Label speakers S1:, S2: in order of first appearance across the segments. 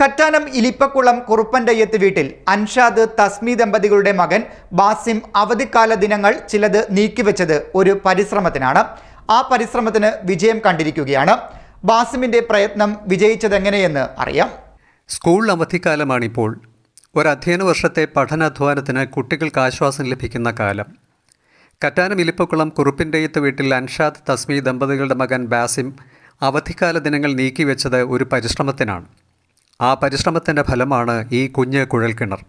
S1: കറ്റാനം ഇലിപ്പക്കുളം കുറുപ്പന്റയ്യത്ത് വീട്ടിൽ അൻഷാദ് തസ്മി ദമ്പതികളുടെ മകൻ ബാസിം അവധിക്കാല ദിനങ്ങൾ ചിലത് നീക്കിവെച്ചത് ഒരു പരിശ്രമത്തിനാണ്. ആ പരിശ്രമത്തിന് വിജയം കണ്ടിരിക്കുകയാണ്. ബാസിമിന്റെ പ്രയത്നം വിജയിച്ചതെങ്ങനെയെന്ന് അറിയാം.
S2: സ്കൂൾ അവധിക്കാലമാണിപ്പോൾ ഒരു അധ്യയന വർഷത്തെ പഠനാധ്വാനത്തിന് കുട്ടികൾക്ക് ആശ്വാസം ലഭിക്കുന്ന കാലം. കറ്റാനം ഇലിപ്പക്കുളം കുറുപ്പിന്റെയത്ത് വീട്ടിൽ അൻഷാദ് തസ്മി ദമ്പതികളുടെ മകൻ ബാസിം അവധിക്കാല ദിനങ്ങൾ നീക്കിവെച്ചത് ഒരു പരിശ്രമത്തിനാണ്. ആ പരിശ്രമത്തിന്റെ ഫലമാണ് ഈ കുഞ്ഞ് കുഴൽക്കിണർ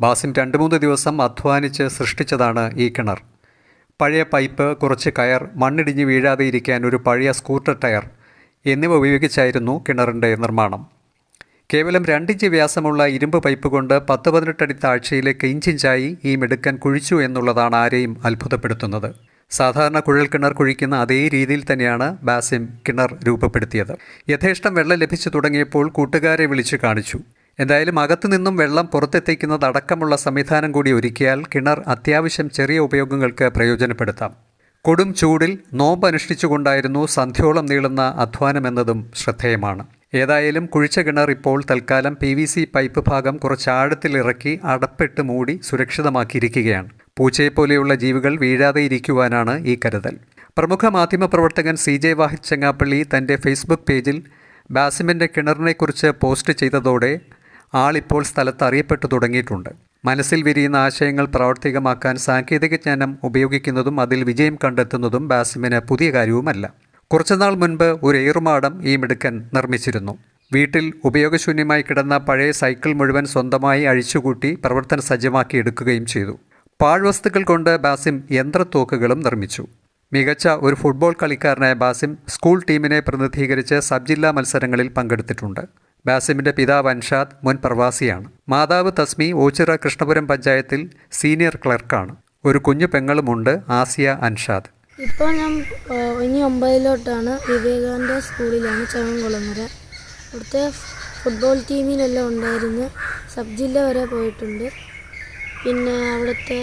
S2: ബാസിം രണ്ട് മൂന്ന് ദിവസം അധ്വാനിച്ച് സൃഷ്ടിച്ചതാണ് ഈ കിണർ. പഴയ പൈപ്പ് കുറച്ച് കയർ മണ്ണിടിഞ്ഞ് വീഴാതെ ഇരിക്കാൻ ഒരു പഴയ സ്കൂട്ടർ ടയർ എന്നിവ ഉപയോഗിച്ചായിരുന്നു കിണറിന്റെ നിർമ്മാണം. കേവലം രണ്ടിഞ്ച് വ്യാസമുള്ള ഇരുമ്പ് പൈപ്പ് കൊണ്ട് പത്ത് പതിനെട്ടടി താഴ്ചയിലേക്ക് ഇഞ്ചിഞ്ചായി ഈ മിടുക്കൻ കുഴിച്ചു എന്നുള്ളതാണ് ആരെയും അത്ഭുതപ്പെടുത്തുന്നത്. സാധാരണ കുഴൽ കിണർ കുഴിക്കുന്ന അതേ രീതിയിൽ തന്നെയാണ് ബാസിം കിണർ രൂപപ്പെടുത്തിയത്. യഥേഷ്ടം വെള്ളം ലഭിച്ചു തുടങ്ങിയപ്പോൾ കൂട്ടുകാരെ വിളിച്ചു കാണിച്ചു. എന്തായാലും അകത്തു നിന്നും വെള്ളം പുറത്തെത്തിക്കുന്നത് അടക്കമുള്ള സംവിധാനം കൂടി ഒരുക്കിയാൽ കിണർ അത്യാവശ്യം ചെറിയ ഉപയോഗങ്ങൾക്ക് പ്രയോജനപ്പെടുത്താം. കൊടും ചൂടിൽ നോമ്പ് അനുഷ്ഠിച്ചുകൊണ്ടായിരുന്നു സന്ധ്യോളം നീളുന്ന അധ്വാനമെന്നതും ശ്രദ്ധേയമാണ്. ഏതായാലും കുഴിച്ച കിണർ ഇപ്പോൾ തൽക്കാലം പി വി സി പൈപ്പ് ഭാഗം കുറച്ച് ആഴത്തിലിറക്കി അടപ്പിട്ട് മൂടി സുരക്ഷിതമാക്കിയിരിക്കുകയാണ്. പൂച്ചയെപ്പോലെയുള്ള ജീവികൾ വീഴാതെ ഇരിക്കുവാനാണ് ഈ കരുതൽ. പ്രമുഖ മാധ്യമപ്രവർത്തകൻ സി ജെ വാഹിദ് ചെങ്ങാപ്പള്ളി തന്റെ ഫേസ്ബുക്ക് പേജിൽ ബാസിമിന്റെ കിണറിനെക്കുറിച്ച് പോസ്റ്റ് ചെയ്തതോടെ ആളിപ്പോൾ സ്ഥലത്ത് അറിയപ്പെട്ടു തുടങ്ങിയിട്ടുണ്ട്. മനസ്സിൽ വിരിയുന്ന ആശയങ്ങൾ പ്രാവർത്തികമാക്കാൻ സാങ്കേതികജ്ഞാനം ഉപയോഗിക്കുന്നതും അതിൽ വിജയം കണ്ടെത്തുന്നതും ബാസിമിന് പുതിയ കാര്യവുമല്ല. കുറച്ചുനാൾ മുൻപ് ഒരു ഏറുമാടം ഈ മിടുക്കൻ നിർമ്മിച്ചിരുന്നു. വീട്ടിൽ ഉപയോഗശൂന്യമായി കിടന്ന പഴയ സൈക്കിൾ മുഴുവൻ സ്വന്തമായി അഴിച്ചുകൂട്ടി പ്രവർത്തന സജ്ജമാക്കി എടുക്കുകയും ചെയ്തു. പാഴ്വസ്തുക്കൾ കൊണ്ട് ബാസിം യന്ത്രത്തോക്കുകളും നിർമ്മിച്ചു. മികച്ച ഒരു ഫുട്ബോൾ കളിക്കാരനായ ബാസിം സ്കൂൾ ടീമിനെ പ്രതിനിധീകരിച്ച് സബ് ജില്ലാ മത്സരങ്ങളിൽ പങ്കെടുത്തിട്ടുണ്ട്. ബാസിമിന്റെ പിതാവ് അൻഷാദ് മുൻ പ്രവാസിയാണ്. മാതാവ് തസ്മി ഓച്ചിറ കൃഷ്ണപുരം പഞ്ചായത്തിൽ സീനിയർ ക്ലർക്കാണ്. ഒരു കുഞ്ഞു പെങ്ങളുമുണ്ട് ആസിയ അൻഷാദ്.
S3: ഇപ്പോൾ ഞാൻ ഇനി ഒമ്പതിലോട്ടാണ് വിവേകാനന്ദ സ്കൂളിലാണ് ചങ്ങംകുളങ്ങര. അവിടുത്തെ ഫുട്ബോൾ ടീമിലെല്ലാം ഉണ്ടായിരുന്നു. സബ് ജില്ല വരെ പോയിട്ടുണ്ട്. പിന്നെ അവിടുത്തെ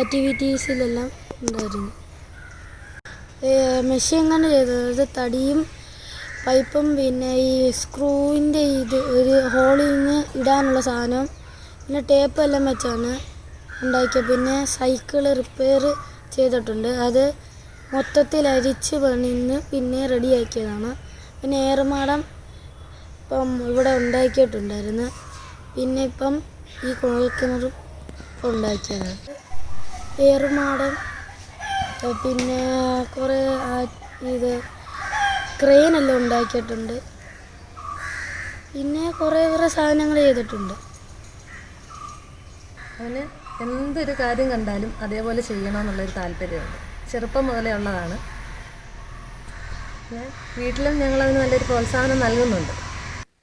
S3: ആക്ടിവിറ്റീസിലെല്ലാം ഉണ്ടായിരുന്നു. മെഷീൻ എങ്ങനെ ചെയ്തത് തടിയും പൈപ്പും പിന്നെ ഈ സ്ക്രൂവിന്റെ ഇത് ഒരു ഹോളിൽ നിന്ന് ഇടാനുള്ള സാധനം പിന്നെ ടേപ്പ് എല്ലാം വെച്ചാണ് ഉണ്ടാക്കിയത്. പിന്നെ സൈക്കിൾ റിപ്പയർ ചെയ്തിട്ടുണ്ട്. അത് മൊത്തത്തിൽ അരിച്ച് പണിന്ന് പിന്നെ റെഡിയാക്കിയതാണ്. പിന്നെ ഏറുമാടം ഇപ്പം ഇവിടെ ഉണ്ടാക്കിയിട്ടുണ്ടായിരുന്നു. പിന്നെ ഇപ്പം ഈ കുഴൽക്കിണറും ഉണ്ടാക്കിയത് ഏറുമാടം പിന്നെ കുറേ ഇത് ക്രെയിനെല്ലാം ഉണ്ടാക്കിയിട്ടുണ്ട്. പിന്നെ കുറേ കുറേ സാധനങ്ങൾ ചെയ്തിട്ടുണ്ട്.
S4: അവന് എന്തൊരു കാര്യം കണ്ടാലും അതേപോലെ ചെയ്യണമെന്നുള്ളൊരു താല്പര്യമുണ്ട്. ചെറുപ്പം മുതലേ ഉള്ളതാണ്. വീട്ടിലും വീട്ടിലും ഞങ്ങളതിന് നല്ലൊരു പ്രോത്സാഹനം നൽകുന്നുണ്ട്.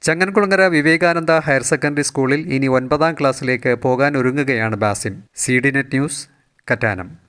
S2: ചങ്ങൻകുളങ്ങര വിവേകാനന്ദ ഹയർ സെക്കൻഡറി സ്കൂളിൽ ഇനി ഒൻപതാം ക്ലാസ്സിലേക്ക് പോകാൻ ഒരുങ്ങുകയാണ് Basim C D net news Kattanam.